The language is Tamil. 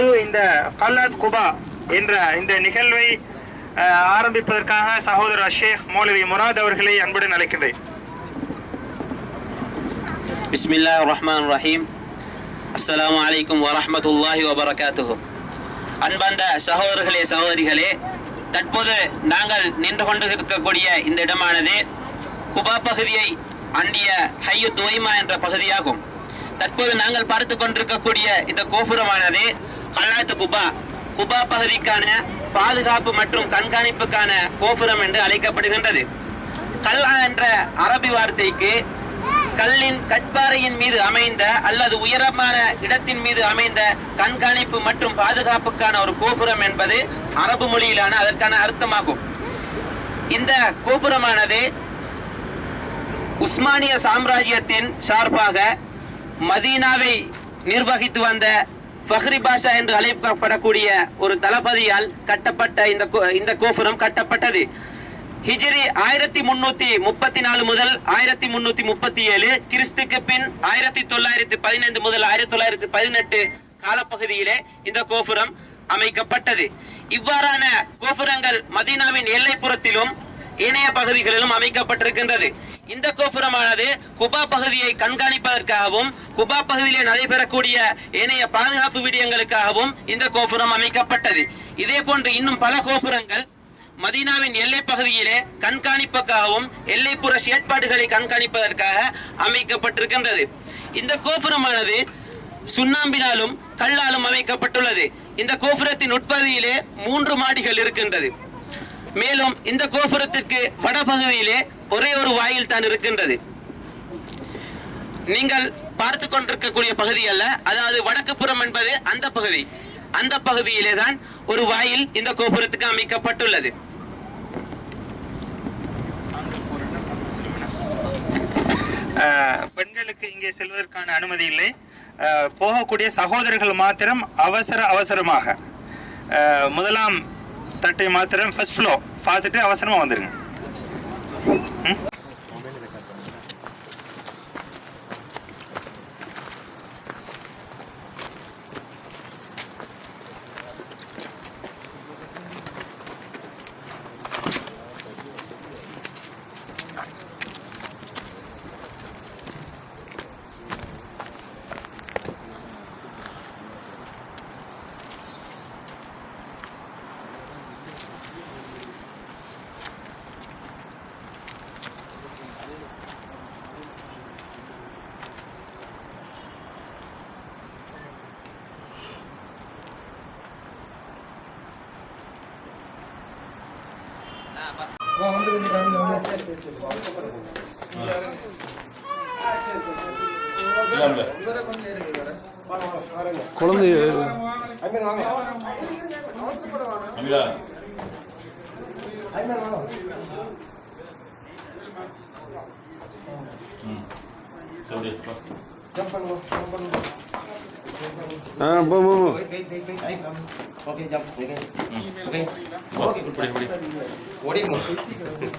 இப்போது இந்த கல்லாத் குபா என்ற இந்த நிகழ்வை ஆரம்பிப்பதற்காக சகோதரர் ஷேக் மௌலவி முராத் அவர்களை அன்புடன் அழைக்கின்றேன். பிஸ்மில்லா ரஹ்மான் ரஹீம். அஸ்லாம் வலைக்கும் வரமத்துல்லாஹி வபரகாத்துஹு. அன்பார்ந்த சகோதரர்களே சகோதரிகளே தற்போது நாங்கள் நின்று கொண்டு இருக்கக்கூடிய இந்த இடமானது குபா பகுதியை அண்டிய ஹையு தோய்மா என்ற பகுதியாகும். தற்போது நாங்கள் பார்த்து கொண்டிருக்கக்கூடிய இந்த கோபுரமானது கல்லாத்து குபா. குபா பகுதிக்கான பாதுகாப்பு மற்றும் கண்காணிப்புக்கான கோபுரம் என்று அழைக்கப்படுகின்றது. கல்லா என்ற அரபி வார்த்தைக்கு கல்லின் கட்பாறையின் மீது அமைந்த அல்லது உயரமான இடத்தின் மீது அமைந்த கண்காணிப்பு மற்றும் பாதுகாப்புக்கான ஒரு கோபுரம் என்பது அரபு மொழியிலான அதற்கான அர்த்தமாகும். இந்த கோபுரமானது உஸ்மானிய சாம்ராஜ்யத்தின் சார்பாக மதீனாவை நிர்வகித்து வந்த ஃபஹ்ரி பாஷா என்று அழைக்கப்படக்கூடிய ஒரு தளபதியால் கட்டப்பட்ட இந்த இந்த கோபுரம் கட்டப்பட்டது. ஹிஜிரி ஆயிரத்தி முன்னூத்தி முப்பத்தி நாலு முதல் ஆயிரத்தி முன்னூத்தி முப்பத்தி ஏழு கிறிஸ்துக்கு பின் ஆயிரத்தி தொள்ளாயிரத்தி பதினைந்து முதல் ஆயிரத்தி தொள்ளாயிரத்தி பதினெட்டு காலப்பகுதியிலே இந்த கோபுரம் அமைக்கப்பட்டது. இவ்வாறான கோபுரங்கள் மதீனாவின் எல்லைப்புறத்திலும் ஏனைய பகுதிகளிலும் அமைக்கப்பட்டிருக்கின்றது. இந்த கோபுரமானது குபா பகுதியை கண்காணிப்பதற்காகவும் குபா பகுதியிலே நடைபெறக்கூடிய ஏனைய பாதுகாப்பு விடயங்களுக்காகவும் இந்த கோபுரம் அமைக்கப்பட்டது. இதே போன்று இன்னும் பல கோபுரங்கள் மதீனாவின் எல்லை பகுதியிலே கண்காணிப்புக்காகவும் எல்லைப்புற செயற்பாடுகளை கண்காணிப்பதற்காக அமைக்கப்பட்டிருக்கின்றது. இந்த கோபுரமானது சுண்ணாம்பினாலும் கல்லாலும் அமைக்கப்பட்டுள்ளது. இந்த கோபுரத்தின் உட்பகுதியிலே மூன்று மாடிகள் இருக்கின்றது. மேலும் இந்த கோபுரத்திற்கு வடபகுதியிலே ஒரே ஒரு வாயில் தான் இருக்கின்றது. நீங்கள் பார்த்து கொண்டிருக்கக்கூடிய பகுதி அல்ல அதாவது வடக்கு புறம் என்பது அந்த பகுதி. அந்த பகுதியிலே தான் ஒரு வாயில் இந்த கோபுரத்துக்கு அமைக்கப்பட்டுள்ளது. பெண்களுக்கு இங்கே செல்வதற்கான அனுமதி இல்லை. போகக்கூடிய சகோதரர்கள் மாத்திரம் அவசர அவசரமாக முதலாம் தட்டை மாத்திரம் ஃபர்ஸ்ட் ஃப்ளோ பார்த்துட்டு அவசரமாக வந்துடுங்க ம்? குழந்தை சரி ஆ போ போ. Okay jump okay okay okay good good good good